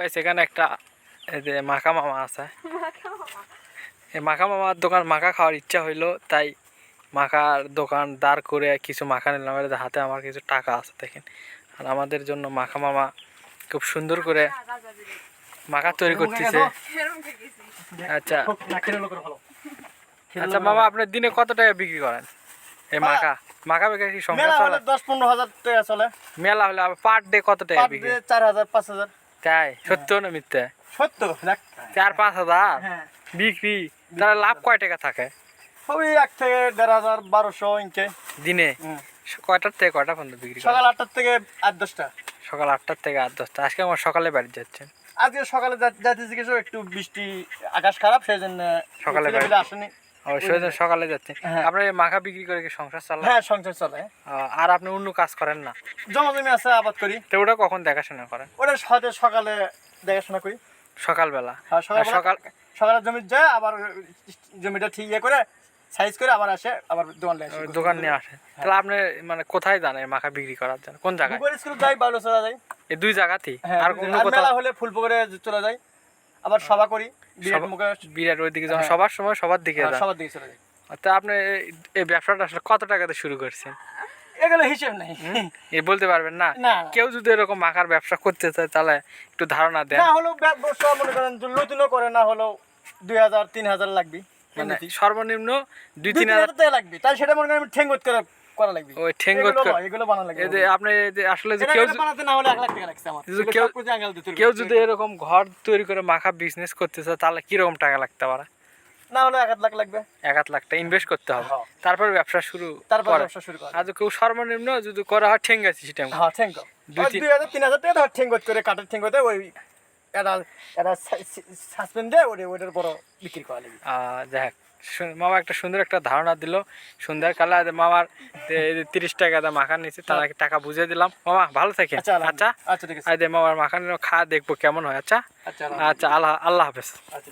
Guys এখানে একটা এই যে মাখা মামা আছে। এই মাখা মামার দোকান মাখা খাওয়ার ইচ্ছা হইল তাই মাখার দোকান দাঁড় করে কিছু মাখা নিলাম। এর হাতে আমার কিছু টাকা আছে দেখেন। আর আমাদের জন্য মাখা মামা খুব সুন্দর করে মাখা তৈরি করতেছে। আচ্ছা। আচ্ছা মামা আপনার দিনে কত টাকা বিক্রি করেন? এই মাখা মাখা বেকার কি সংসার মেলা চলে। হলে দশ পনেরো হাজার টাকা চলে। মেলা হলে আবার পার ডে কত টাকা বিক্রি? ডে চার হাজার পাঁচ হাজার। তাই সত্য না মিথ্যে? সত্য চার পাঁচ হাজার? হ্যাঁ। বিক্রি? তাহলে লাভ কয় টাকা থাকে? ওই এক থেকে দেড় হাজার বারোশো ইঞ্চে দিনে? কয়টার থেকে কয়টা পর্যন্ত বিক্রি সকাল আটটার থেকে আট দশটা। সকাল আটটার থেকে আট দশটা। আজকে আমার সকালে বাড়ি যাচ্ছেন। আজকে সকালে যা- যাইতেছি কিছু একটু বৃষ্টি আকাশ খারাপ সেই জন্য সকালে আসেনি। অবশ্যই সকালে হ্যাঁ। আপনার মাখা বিক্রি করে কি সংসার চালান হ্যাঁ সংসার চলে আহ, আর আপনি অন্য কাজ করেন না। জমা আছে আবাদ করি। তো ওটা কখন দেখাশোনা করেন? ওটা হয়তো সকালে দেখাশোনা করি। সকালবেলা। আর সকাল সকালে জমি যায় আবার জমিটা ঠিক ইয়ে করে সাইজ করে আবার আসে আবার দোকান নিয়ে আসে। দোকান নিয়ে আসে। তাহলে আপনি মানে কোথায় এই মাখা বিক্রি করার জন্য? কোন জায়গায়? স্কুল যাই বাউলো চলে যাই। এই দুই জায়গাতেই? হ্যাঁ আর মেলা কোথাও? হলে ফুল পুকুরে চলে যাই। আবার সভা করি বিরাট মুখে বিরাট ওই দিকে যখন হ্যাঁ। সবার সময় সবার দিকে যান। সবার দিকে চলে যাই। তা আপনি এই- ব্যবসাটা আসলে কত টাকাতে শুরু করছেন? এগুলো হিসেব নেই। এ বলতে পারবেন না? কেউ যদি এরকম মাখার ব্যবসা করতে চায় তাহলে একটু ধারণা দেন। না হলেও ব্যবসা মনে করেন যে নতুনও করে না হলেও দুই হাজার তিন হাজার লাগবে। মানে সর্বনিম্ন দুই তিন হাজার লাগবে। তাই সেটা মনে করেন আমি ঠেঙ্গত করে করা লাগবে। ওই ঠেঙ্গত এগুলো বানানো লাগবে। এই যে আপনি যে আসলে যে কেউ বানাতে না হলে এক লাখ টাকা লাগছে আমার। কেউ- কেউ যদি এরকম ঘর তৈরি করে মাখা বিজনেস করতে চায় তাহলে কীরকম টাকা লাগতে পারে? না হলে এক লাখ লাগবে। এক আধ লাখ টাকা ইনভেস্ট করতে হবে। হ্যাঁ। তারপর ব্যবসা শুরু তারপর ব্যবসা শুরু করা। আর কেউ সর্বনিম্ন যদি করা হয় ঠেঙ্গা সিস্টেম হ্যাঁ ঠেঙ্গ। দুই হাজার তিন হাজার টাকা ধর ঠেঙ্গত করে কাঠের ঠেঙ্গতে ওই এটা এটা সাসপেন্ড দিয়ে ওটা ওটার বড় বিক্রি করা লাগবে যাই হোক মামা একটা সুন্দর একটা ধারণা দিল। সন্ধ্যার কালে মামার তিরিশ টাকা দা মাখান নিয়েছে তাকে টাকা বুঝিয়ে দিলাম। মামা ভালো থাকে আচ্ছা আচ্ছা? আচ্ছা মামার মাখান খা দেখব কেমন হয় আচ্ছা? আচ্ছা আচ্ছা আল্লাহ আল্লাহ হাফেজ। আচ্ছা